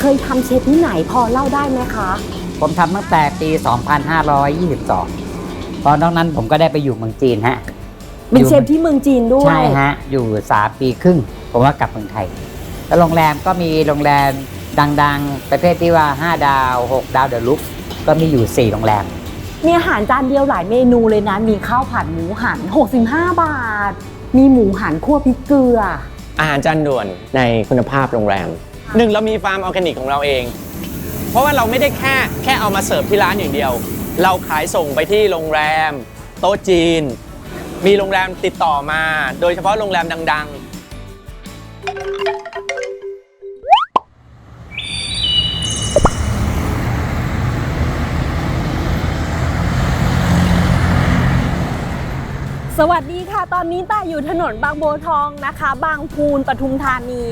เคยทำเชฟที่ไหนพอเล่าได้ไหมคะ ผมทำตั้งแต่ปี 2522 ตอนนั้นผมก็ได้ไปอยู่เมืองจีนฮะเป็นเชฟที่เมืองจีนด้วย ใช่ฮะ อยู่สามปีครึ่ง ผมว่ากลับเมืองไทย แล้วโรงแรมก็มีโรงแรมดังๆ ประเภทที่ว่า 5 ดาว 6 ดาวเดอะลุกก็มีอยู่ 4 โรงแรม มีอาหารจานเดียวหลายเมนูเลยนะ มีข้าวผัดหมูหัน 65 บาท มีหมูหันคั่วพริกเกลือ อาหารจานด่วนในคุณภาพโรงแรม หนึ่งเรามีฟาร์มออร์แกนิกของเราเอง เพราะว่าเราไม่ได้แค่แค่เอามาเสิร์ฟที่ร้านอย่างเดียว เราขายส่งไปที่โรงแรม โต๊ะจีน มีโรงแรมติดต่อมา โดยเฉพาะโรงแรมดัง สวัสดีค่ะ ตอนนี้ตาอยู่ถนนบางบัวทองนะคะ บางพูนปทุมธานี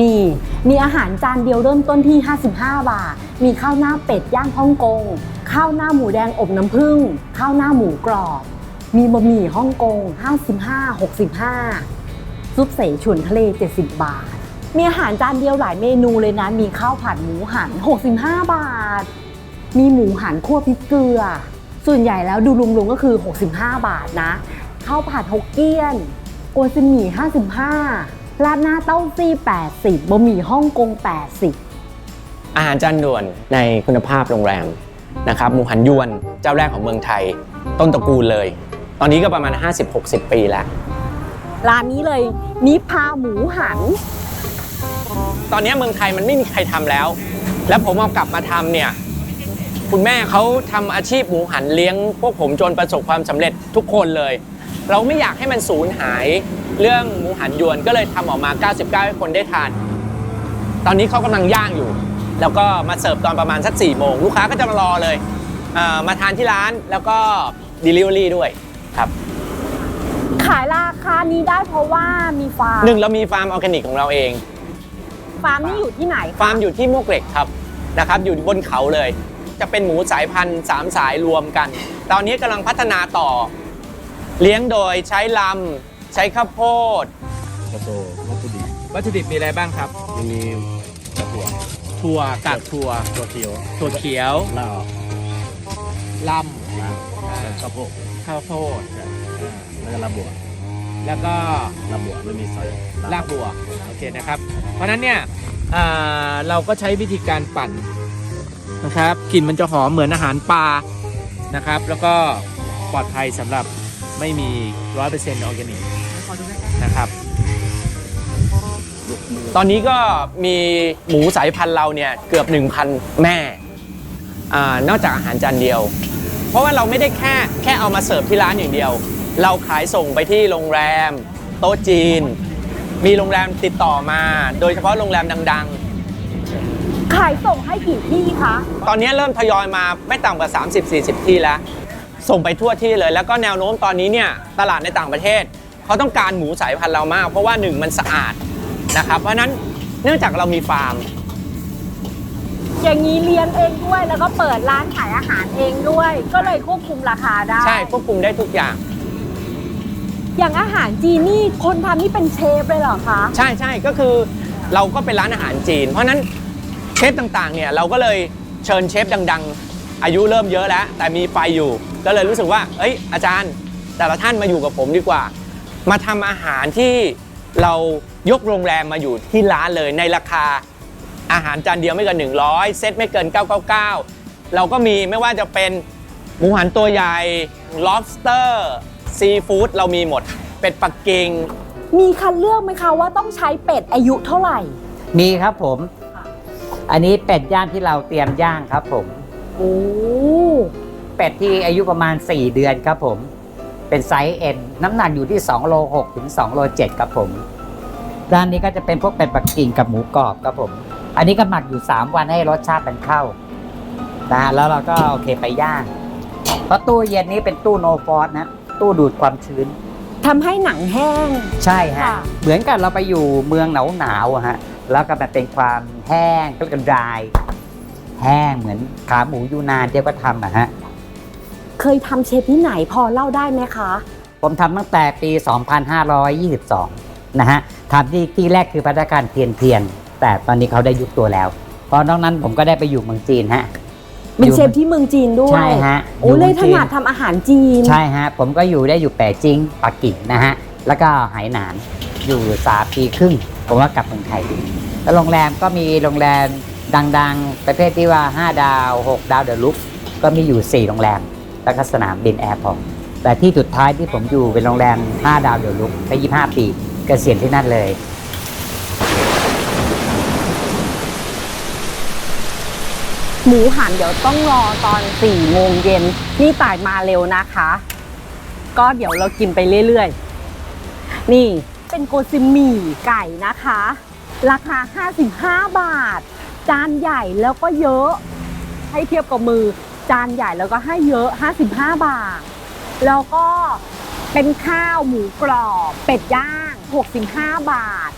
นี่มีอาหารจานเดียวเริ่มต้นที่ 55 บาท มีข้าวหน้าเป็ดย่างฮ่องกง ข้าวหน้าหมูแดงอบน้ำผึ้ง ข้าวหน้าหมูกรอบ มีบะหมี่ฮ่องกง 55 65 ซุปเสฉวนทะเล 70 บาท มีอาหารจานเดียวหลายเมนูเลยนะ มีข้าวผัดหมูหัน 65 บาท มีหมูหันคั่วพริกเกลือ ส่วนใหญ่แล้วดูรวมๆก็คือ 65 บาทนะ ข้าวผัดฮกเกี้ยน โกวซินหมี่ 55 ราดหน้าเต้าซี่ 80บะหมี่ฮ่องกง80ๆอาหารจานด่วนในคุณภาพโรงแรมนะครับหมูหันยวนเจ้าแรกของเมืองไทย ต้นตระกูลเลย ตอนนี้ก็ประมาณ 50-60 ปีแล้วร้านนี้เลยนิพาหมูหัน ตอนนี้เมืองไทยมันไม่มีใครทำแล้ว แล้วผมเอากลับมาทำเนี่ย คุณแม่เขาทำอาชีพหมูหันเลี้ยง พวกผมจนประสบความสำเร็จทุกคนเลย เราไม่อยากให้มันสูญหายเรื่องหมูหันยวนก็เลยทำออกมา 99 ให้คนได้ทาน ตอนนี้เขากำลังย่างอยู่ แล้วก็มาเสิร์ฟตอนประมาณสัก4โมงลูกค้าก็จะมารอเลยเอ่อมาทานที่ร้านแล้วก็ Delivery ด้วยครับ ขายราคานี้ได้เพราะว่ามีฟาร์มหนึ่งเรามีฟาร์มออร์แกนิกของเราเอง ฟาร์มนี่อยู่ที่ไหนฟาร์มอยู่ที่มวกเหล็กครับนะครับ อยู่บนเขาเลย จะเป็นหมูสายพันธุ์สามสายรวมกัน ตอนนี้กำลังพัฒนาต่อ เลี้ยงโดยใช้ลำ ใช้ข้าวโพดกระโตวัตถุดิบวัตถุดิบมีอะไรบ้างครับ ยังมีกระถั่วถั่วกากถั่วถั่วเขียวถั่วเขียวลาวลลาวำอ่าข้าวโพดข้าวโพดแล้วก็ลาบัวแล้วก็ลาบัวไม่มีซอยรากบัวโอเคนะครับ เพราะฉะนั้นเนี่ยอ่าเราก็ใช้วิธีการปั่นนะครับกลิ่นมันจะหอมเหมือนอาหารปลานะครับ แล้วก็ปลอดภัยสำหรับ ไม่มีร้อยเปอร์เซ็นต์ออร์แกนิกนะครับ ตอนนี้ก็มีหมูสายพันธุ์เราเนี่ยเกือบ 1,000 แม่อานอกจากอาหารจานเดียว เพราะว่าเราไม่ได้แค่แค่เอามาเสิร์ฟที่ร้านอย่างเดียว เราขายส่งไปที่โรงแรม โต๊ะจีน มีโรงแรมติดต่อมา โดยเฉพาะโรงแรมดัง ๆ ขายส่งให้กี่ที่คะ ตอนนี้เริ่มทยอยมาไม่ต่ำกว่า 30-40 ที่แล้ว ส่งไปทั่วที่เลย แล้วก็แนวโน้มตอนนี้เนี่ยตลาดในต่างประเทศเขาต้องการหมูสายพันธุ์เรามาก เพราะว่าหนึ่งมันสะอาดนะครับ เพราะฉะนั้นเนื่องจากเรามีฟาร์ม อย่างนี้เลี้ยงเองด้วยแล้วก็เปิดร้านขายอาหารเองด้วย ก็เลยควบคุมราคาได้ ใช่ควบคุมได้ทุกอย่าง อย่างอาหารจีนนี่คนทำนี่เป็นเชฟเลยเหรอคะ ใช่ใช่ก็คือเราก็เป็นร้านอาหารจีน เพราะฉะนั้นเชฟต่างๆเนี่ยเราก็เลยเชิญเชฟดัง ๆ อายุเริ่มเยอะแล้ว แต่มีไฟอยู่ ก็เลยรู้สึกว่า เอ้ย อาจารย์ แต่ละท่านมาอยู่กับผมดีกว่า มาทำอาหารที่เรายกโรงแรมมาอยู่ที่ร้านเลยในราคาอาหารจานเดียวไม่เกิน 100 เซตไม่เกิน 999 เราก็มีไม่ว่าจะเป็นหมูหันตัวใหญ่ lobster ซีฟู้ดเรามีหมด เป็ดปักกิ่งมีคัดเลือกไหมคะว่าต้องใช้เป็ดอายุเท่าไหร่ มีครับผม อันนี้เป็ดย่างที่เราเตรียมย่างครับผม โอ้ เป็ดที่อายุประมาณ 4 เดือนครับผม เป็นไซส์เอ็นน้ำหนักอยู่ที่2โล6ถึง2โล7ครับผมด้านนี้ก็จะเป็นพวกเป็ดปักกิ่งกับหมูกรอบครับผม อันนี้ก็หมักอยู่ 3 วันให้รสชาติมันเข้านะฮะแล้วเราก็โอเคไปย่างเพราะตู้เย็นนี้เป็นตู้โนฟอสนะ ตู้ดูดความชื้นทำให้หนังแห้ง ใช่ฮะ ค่ะ เหมือนกับเราไปอยู่เมืองหนาวหนาวๆอะฮะ แล้วก็มันเป็นความแห้งก็กันดราย แห้งเหมือนขาหมูยูนานที่เขาทำอะฮะ เคยทำเชฟที่ไหนพอเล่าได้ไหมคะ ผมทำตั้งแต่ปี 2522 นะฮะทำที่ที่แรกคือพัฒนาการเทียนเทียนตแต่ตอนนี้เขาได้ยุบตัวแล้ว เพราะนอกนั้นผมก็ได้ไปอยู่เมืองจีนฮะ เป็นเชฟที่เมืองจีนด้วยใช่ฮะโอ้เลยถจีนัดทำอาหารจีน ใช่ฮะ ผมก็อยู่ได้อยู่แปจิงปักกิ่งนะฮะ แล้วก็ไหหนาน อยู่สามปีครึ่ง ผมว่ากลับเมืองไทย แล้วโรงแรมก็มีโรงแรมดังๆ ประเภทที่ว่า 5 ดาว 6 ดาวเดอะลุกก็มีอยู่ 4 โรงแรม แล้วก็สนามบินแอร์พอร์ตแต่ที่สุดท้ายที่ผมอยู่เป็นโรงแรม 5 ดาวเดอะลุกไป 25 ปีเกษียณที่นั่นเลย หมูหันเดี๋ยวต้องรอตอน4ี่โมงเย็นนี่ตายมาเร็วนะคะ ก็เดี๋ยวเรากินไปเรื่อยๆ นี่เป็นโกซิมหมี่ไก่นะคะ ราคา 55 บาท จานใหญ่แล้วก็เยอะ ให้เทียบกับมือ จานใหญ่แล้วก็ให้เยอะ 55 บาท แล้วก็เป็นข้าวหมูกรอบ เป็ดย่าง 65 บาท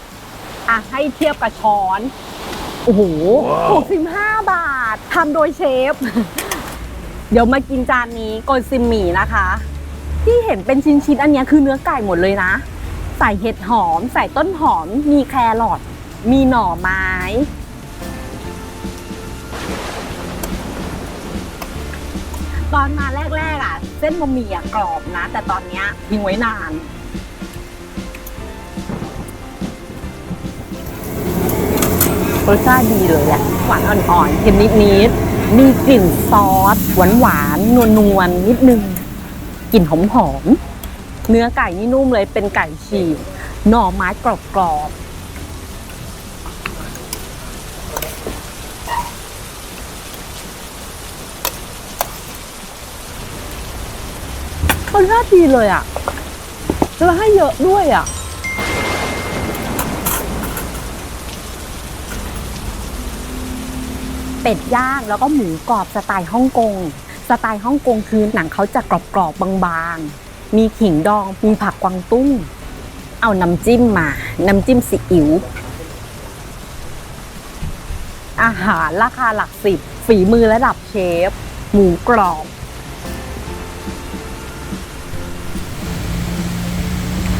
อะให้เทียบกับช้อน โอ้โห 65 บาททำโดยเชฟ เดี๋ยวมากินจานนี้โกนซิมหมี่นะคะ ที่เห็นเป็นชิ้นๆอันเนี้ยคือเนื้อไก่หมดเลยนะ ใส่เห็ดหอม ใส่ต้นหอม มีแครอทมีหน่อไม้ ตอนมาแรกๆอะ เส้นบะหมี่อะกรอบนะ แต่ตอนเนี้ยทิ้งไว้นาน รสชาติดีเลยอะหวานอ่อนๆเค็มนิดๆ มีกลิ่นซอส หวานๆ นวลๆ นิดนึง กลิ่นหอมๆ เนื้อไก่นี่นุ่มเลยเป็นไก่ฉีกหน่อไม้กรอบๆ รสชาติดีเลยอะแล้วให้เยอะด้วยอะเป็ดย่างแล้วก็หมูกรอบสไตล์ฮ่องกง สไตล์ฮ่องกงคือหนังเขาจะกรอบๆบางๆ มีขิงดอง มีผักกวางตุ้ง เอาน้ำจิ้มมา น้ำจิ้มซีอิ๊ว อาหารราคาหลักสิบ ฝีมือระดับเชฟ หมูกรอบ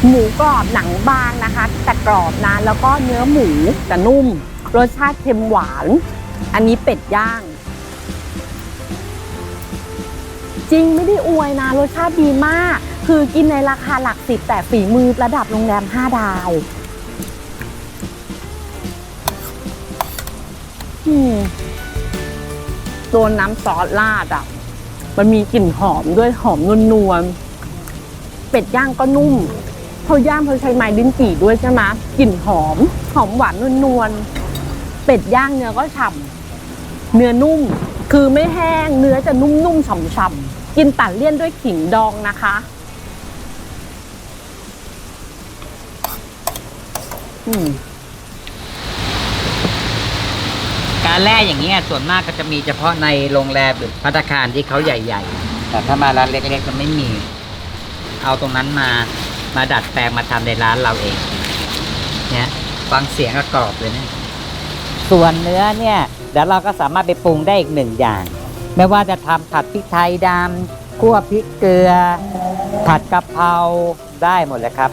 หมูกรอบหนังบางนะคะ แต่กรอบนะแล้วก็เนื้อหมูจะนุ่ม รสชาติเค็มหวาน อันนี้เป็ดย่าง จริงไม่ได้อวยนะ รสชาติดีมาก คือกินในราคาหลักสิบแต่ฝีมือระดับโรงแรม 5 ดาวตัวน้ำซอสราดอะ มันมีกลิ่นหอมด้วยหอมนวลๆเป็ดย่างก็นุ่ม เขาย่างเขาใช้ไม้ลิ้นจี่ด้วยใช่ไหมกลิ่นหอม หอมหวานนวลๆเป็ดย่างเนื้อก็ฉ่ำเนื้อนุ่ม คือไม่แห้งเนื้อจะนุ่มๆฉ่ำๆกินตัดเลี่ยนด้วยขิงดองนะคะการแล่อย่างนี้ส่วนมากก็จะมีเฉพาะในโรงแรมหรือพัตตาคารที่เขาใหญ่ ๆ แต่ถ้ามาร้านเล็กๆก็ไม่มี เอาตรงนั้นมา มาดัดแปลงมาทำในร้านเราเอง เนี่ยฟังเสียงก็กรอบเลยเนี่ยส่วนเนื้อเนี่ยเดี๋ยวเราก็สามารถไปปรุงได้อีกหนึ่งอย่าง ไม่ว่าจะทำผัดพริกไทยดำคั่วพริกเกลือ ผัดกะเพราได้หมดเลยครับ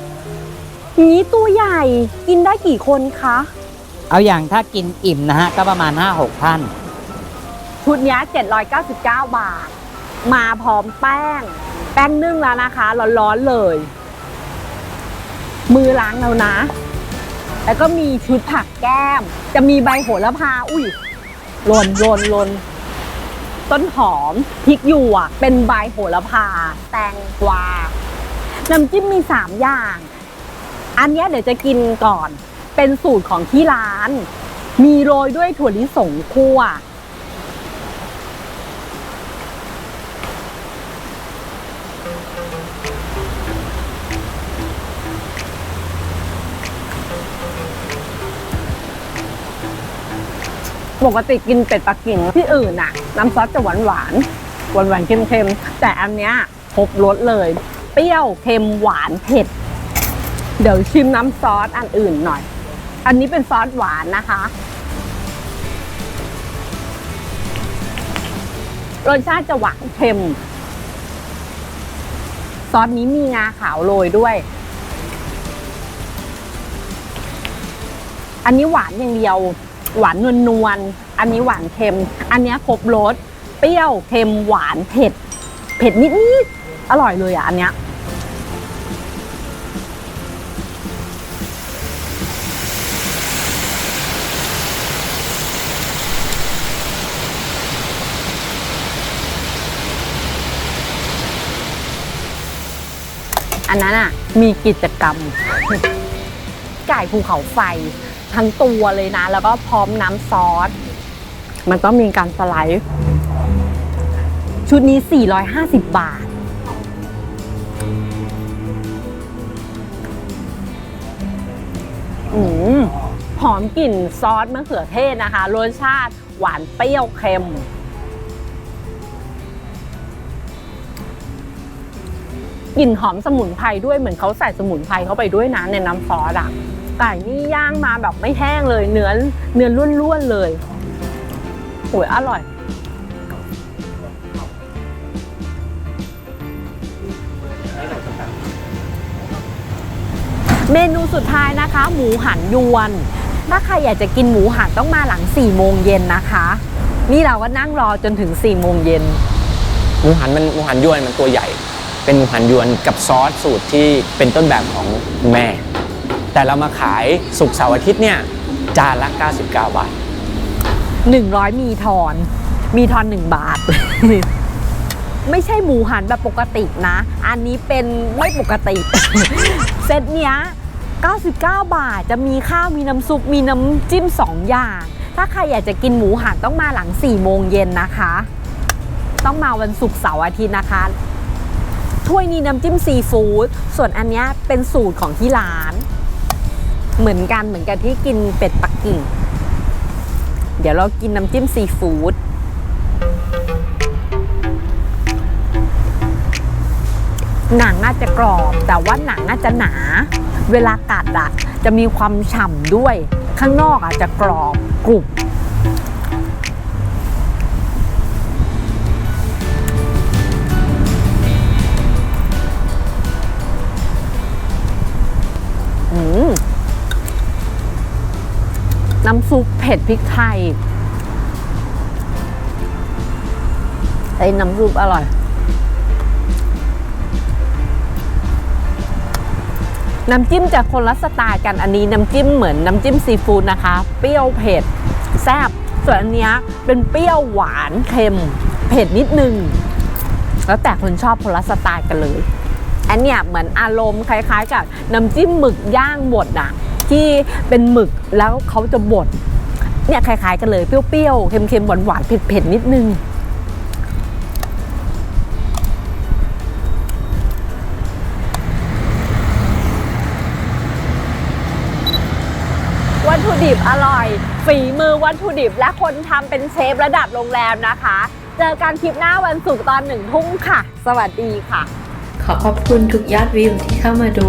นี้ตัวใหญ่กินได้กี่คนคะ เอาอย่างถ้ากินอิ่มนะฮะก็ประมาณ 5-6 ท่าน ชุดเนี้ย799 บาท มาพร้อมแป้ง แป้งนึ่งแล้วนะคะ ร้อนๆเลย มือล้างแล้วนะ แล้วก็มีชุดผักแก้ม จะมีใบโหระพา อุ้ยหล่นหล่นหล่นต้นหอมพริกหยวกเป็นใบโหระพา แตงกวา น้ำจิ้มมี 3 อย่าง อันนี้เดี๋ยวจะกินก่อน เป็นสูตรของที่ร้าน มีโรยด้วยถั่วลิสงคั่ว ปกติกินเป็ดปักกิ่งที่อื่นน่ะ น้ำซอสจะหวานหวานหวานหวานเค็มๆ แต่อันเนี้ยครบรสเลย เปรี้ยวเค็มหวานเผ็ด เดี๋ยวชิมน้ำซอสอันอื่นหน่อย อันนี้เป็นซอสหวานนะคะรสชาติจะหวานเค็ม ซอสนี้มีงาขาวโรยด้วย อันนี้หวานอย่างเดียว หวานนวลนวลอันนี้หวานเค็ม อันนี้ครบรสเปรี้ยวเค็มหวานเผ็ด เผ็ดนิดๆอร่อยเลยอะอันเนี้ยอันนั้นอะมีกิจกรรมไก่ภูเขาไฟ ทั้งตัวเลยนะ แล้วก็พร้อมน้ำซอส มันต้องมีการสไลด์ ชุดนี้ 450 บาท อืมหอมกลิ่นซอสมะเขือเทศนะคะ รสชาติหวานเปรี้ยวเค็มกลิ่นหอมสมุนไพรด้วยเหมือนเขาใส่สมุนไพรเข้าไปด้วยนะในน้ำซอสอะ ไก่นี่ย่างมาแบบไม่แห้งเลย เนื้อเนื้อล้วนๆเลยโอ้ยอร่อย เมนูสุดท้ายนะคะ หมูหันยวน ถ้าใครอยากจะกินหมูหันต้องมาหลัง4ี่โมงเย็นนะคะ นี่เราก็นั่งรอจนถึง4ี่โมงเย็นหมูหันมันหมูหันยวนมันตัวใหญ่ เป็นหมูหันยวนกับซอสสูตรที่เป็นต้นแบบของแม่ แต่เรามาขายสุกเสาร์อาทิตย์เนี่ยจานละ 99 บาท 100 มีทอน มีทอน 1 บาท ไม่ใช่หมูหันแบบปกตินะ อันนี้เป็นไม่ปกติ เซตเนี้ย 99 บาทจะมีข้าวมีน้ำซุป มีน้ำจิ้ม 2 อย่าง ถ้าใครอยากจะกินหมูหันต้องมาหลัง 4 โมงเย็นนะคะ ต้องมาวันศุกร์เสาร์อาทิตย์นะคะ ถ้วยนี้น้ำจิ้มซีฟู้ดส่วนอันเนี้ยเป็นสูตรของที่ร้าน เหมือนกันเหมือนกันที่กินเป็ดปักกิ่ง เดี๋ยวเรากินน้ำจิ้มซีฟู้ดหนังอาจจะกรอบ แต่ว่าหนังอาจจะหนา เวลากัดอะจะมีความฉ่ำด้วย ข้างนอกอาจจะกรอบกรุบ เผ็ดพริกไทยไอ้น้ำซุปอร่อยน้ำจิ้มจะคนละสไตล์กันอันนี้น้ำจิ้มเหมือนน้ำจิ้มซีฟู้ดนะคะ เปรี้ยวเผ็ดแซ่บส่วนอันนี้เป็นเปรี้ยวหวานเค็ม เผ็ดนิดนึง แล้วแต่คนชอบคนละสไตล์กันเลย อันเนี้ยเหมือนอารมณ์คล้ายๆ กับน้ำจิ้มหมึกย่างบดอะที่เป็นหมึกแล้วเขาจะบด เนี่ยคล้ายๆกันเลยเปรี้ยวๆ เค็มๆ หวานๆ เผ็ดๆ นิดนึง วัตถุดิบอร่อย ฝีมือวัตถุดิบและคนทำเป็นเชฟระดับโรงแรมนะคะ เจอกันคลิปหน้าวันศุกร์ตอนหนึ่งทุ่มค่ะ สวัสดีค่ะ ขอขอบคุณทุกยอดวิวที่เข้ามาดู